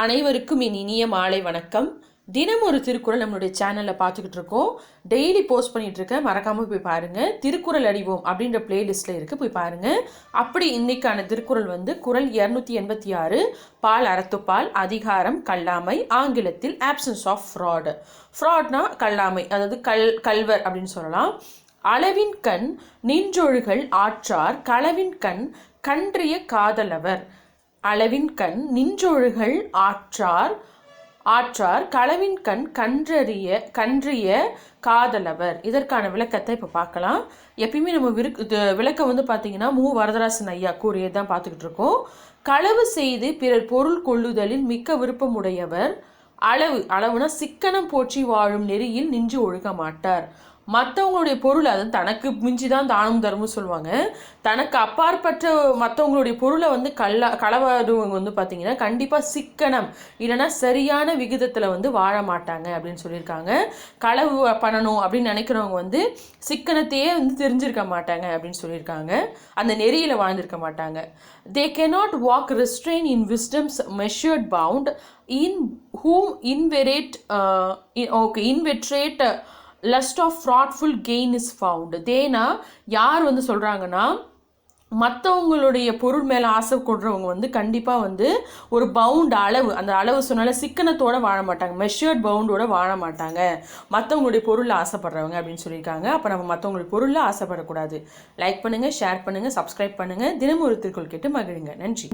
அனைவருக்கும் என் இனிய மாலை வணக்கம். தினம் ஒரு திருக்குறள் நம்மளுடைய சேனலில் பார்த்துக்கிட்டு இருக்கோம். டெய்லி போஸ்ட் பண்ணிகிட்டு இருக்கேன். மறக்காமல் போய் பாருங்கள் திருக்குறள் அறிவோம் அப்படின்ற பிளேலிஸ்ட்டில் இருக்குது போய் பாருங்கள் அப்படி இன்றைக்கான திருக்குறள் வந்து குறள் இரநூத்தி எண்பத்தி ஆறு பால் அறத்துப்பால் அதிகாரம் கல்லாமை ஆங்கிலத்தில் ஆப்சன்ஸ் ஆஃப் ஃப்ராடு ஃப்ராட்னா கல்லாமை அதாவது கல் கல்வர் அப்படின்னு சொல்லலாம். அளவின் கண் நின்றொழுகல் ஆற்றார் களவின் கண் கன்றிய காதலவர். அளவின் கண் நின்றொழுகல் ஆற்றார் ஆற்றார் களவின் கண் கன்றறிய கன்றிய காதலவர். இதற்கான விளக்கத்தை இப்போ பார்க்கலாம். எப்பயுமே நம்ம விருக் விளக்கம் வந்து பார்த்தீங்கன்னா மு. வரதராசன் ஐயா கூறியது தான் பார்த்துக்கிட்டு இருக்கோம். களவு செய்து பிறர் பொருள் கொள்ளுதலில் மிக்க விருப்பமுடையவர். அளவு அளவுனா சிக்கனம் போற்றி வாழும் நெறியில் நின்று ஒழுக மாட்டார். மற்றவங்களுடைய பொருள் அது தனக்கு மிஞ்சி தான் தானம் தர்மம் சொல்லுவாங்க. தனக்கு அப்பாற்பட்ட மற்றவங்களுடைய பொருளை வந்து கள்ள களவாடுவங்க வந்து பார்த்திங்கன்னா கண்டிப்பாக சிக்கனம் இல்லைன்னா சரியான விகிதத்தில் வந்து வாழ மாட்டாங்க அப்படின்னு சொல்லியிருக்காங்க. களவு பண்ணணும் அப்படின்னு நினைக்கிறவங்க வந்து சிக்கனத்தையே வந்து தெரிஞ்சிருக்க மாட்டாங்க அப்படின்னு சொல்லியிருக்காங்க. அந்த நெறியில் வாழ்ந்திருக்க மாட்டாங்க. They cannot walk restrain in wisdom's measured bound in whom inveterate okay inveterate lust of fraudful gain is found தேனா யார் வந்து சொல்கிறாங்கன்னா மற்றவங்களுடைய பொருள் மேலே ஆசை கொடுறவங்க வந்து கண்டிப்பாக வந்து ஒரு பவுண்ட் அளவு அந்த அளவு சொன்னால சிக்கனத்தோடு வாழ மாட்டாங்க. மெஷர்ட் பவுண்டோட வாழ மாட்டாங்க. மற்றவங்களுடைய பொருளில் ஆசைப்படுறவங்க அப்படின்னு சொல்லியிருக்காங்க. அப்போ நம்ம மற்றவங்களுடைய பொருளில் ஆசைப்படக்கூடாது. லைக் பண்ணுங்கள் ஷேர் பண்ணுங்கள் சப்ஸ்கிரைப் பண்ணுங்கள் தினமும் ஒரு திருக்குள் கேட்டு மகிழுங்க. நன்றி.